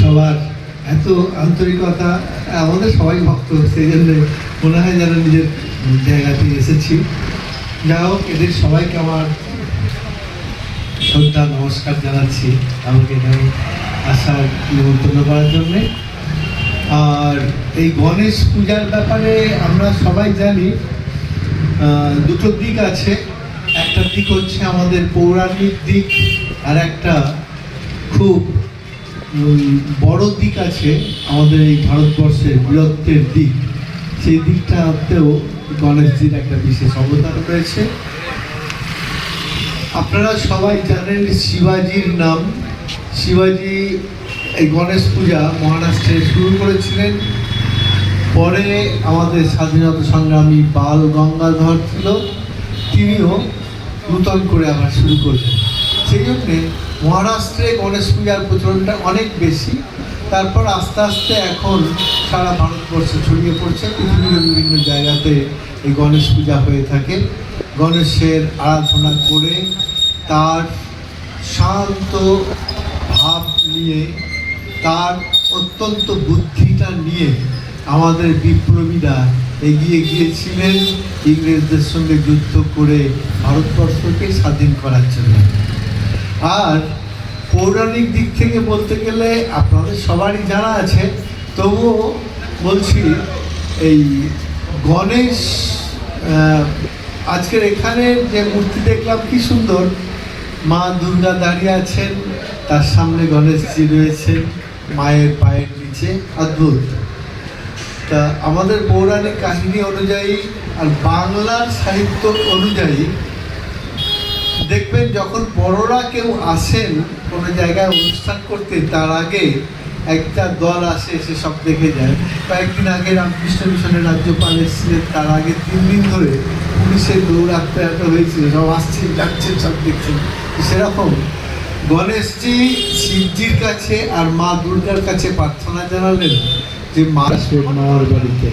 সবার এত আন্তরিকতা, আমাদের সবাই ভক্ত সেই জন্য মনে হয় যেন নিজের জায়গাতে এসেছি। যা হোক, এদের সবাইকে আমার শ্রদ্ধা, নমস্কার জানাচ্ছি আমাকে এখানে আসার নিমন্ত্রণ করার জন্যে। আর এই গণেশ পূজার ব্যাপারে আমরা সবাই জানি দুটো দিক আছে। একটা দিক হচ্ছে আমাদের পৌরাণিক দিক, আর একটা খুব বড় দিক আছে, আমাদের এই ভারতবর্ষের বীরত্বের দিক। সেই দিকটাতেও গণেশজির একটা বিশেষ অবদান রয়েছে। আপনারা সবাই জানেন শিবাজির নাম। শিবাজি এই গণেশ পূজা মহারাষ্ট্রে শুরু করেছিলেন। পরে আমাদের স্বাধীনতা সংগ্রামী বাল গঙ্গাধর ছিল তিনিও নূতন করে আবার শুরু করলেন। সেই জন্যে মহারাষ্ট্রে গণেশ পূজার প্রচলনটা অনেক বেশি। তারপর আস্তে আস্তে এখন সারা ভারতবর্ষে ছড়িয়ে পড়ছে। পৃথিবীর বিভিন্ন জায়গাতে এই গণেশ পূজা হয়ে থাকে। গণেশের আরাধনা করে তার শান্ত ভাব নিয়ে, তার অত্যন্ত বুদ্ধিটা নিয়ে আমাদের বিপ্লবীরা এগিয়ে গিয়েছিলেন। ইংরেজদের সঙ্গে যুদ্ধ করে ভারতবর্ষকে স্বাধীন করার জন্য। আর পৌরাণিক দিক থেকে বলতে গেলে আপনাদের সবারই জানা আছে, তবুও বলছি, এই গণেশ আজকের এখানে যে মূর্তি দেখলাম কি সুন্দর। মা দুর্গা দাঁড়িয়ে আছেন, তার সামনে গণেশজি রয়েছেন, মায়ের পায়ের নিচে, অদ্ভুত। তা আমাদের পৌরাণিক কাহিনী অনুযায়ী আর বাংলার সাহিত্য অনুযায়ী দেখবেন যখন বড়রা কেউ আসেন, কোনো জায়গায় অনুষ্ঠান করতে, তার আগে একটা দল আসে, এসে সব দেখে যায়। কয়েকদিন আগে রামকৃষ্ণ মিশনের রাজ্যপাল এসেছিলেন, তার আগে তিন দিন ধরে পুলিশের দৌড়াতে এত হয়েছিল, সব আসছেন, যাচ্ছেন, সব দেখছেন। সেরকম গণেশজি শিবজির কাছে আর মা দুর্গার কাছে প্রার্থনা জানালেন যে মা আসবে বাড়িতে।